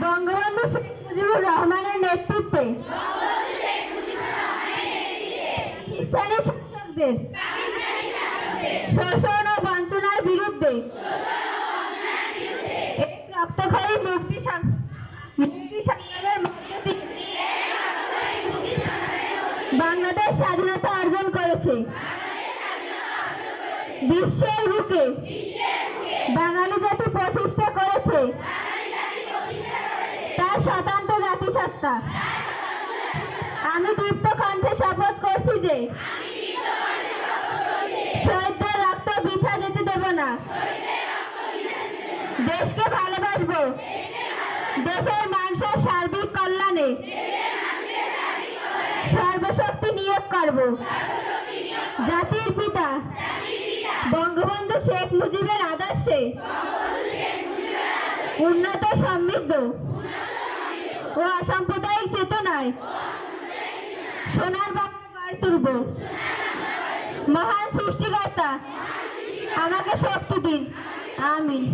বঙ্গবন্ধু শেখ মুজিবুর রহমানের নেতৃত্বে পাকিস্তানি শাসকদের শোষণ ও বঞ্চনার বিরুদ্ধে মুক্তি মুক্তি সংগ্রামের বাংলাদেশ স্বাধীনতা অর্জন করেছে। বিশ্বের বুকে বাঙালি জাতি প্রতিষ্ঠা তার স্বতন্ত্র জাতিসত্তা। আমি দীপ্ত কণ্ঠে শপথ করছি যে শহীদদের রক্ত বৃথা যেতে দেব না। দেশকে ভালোবাসবো। দেশের মানুষের সার্বিক কল্যাণে সর্বশক্তি নিয়োগ করব। জাতির পিতা, বঙ্গবন্ধু শেখ মুজিবের আদর্শে উন্নত সমৃদ্ধ ও অসাম্প্রদায়িক চেতনায়। সোনার বাংলা গড়ে তুলব। মহান সৃষ্টিকর্তা আমাকে শক্তি দিন। আমিন।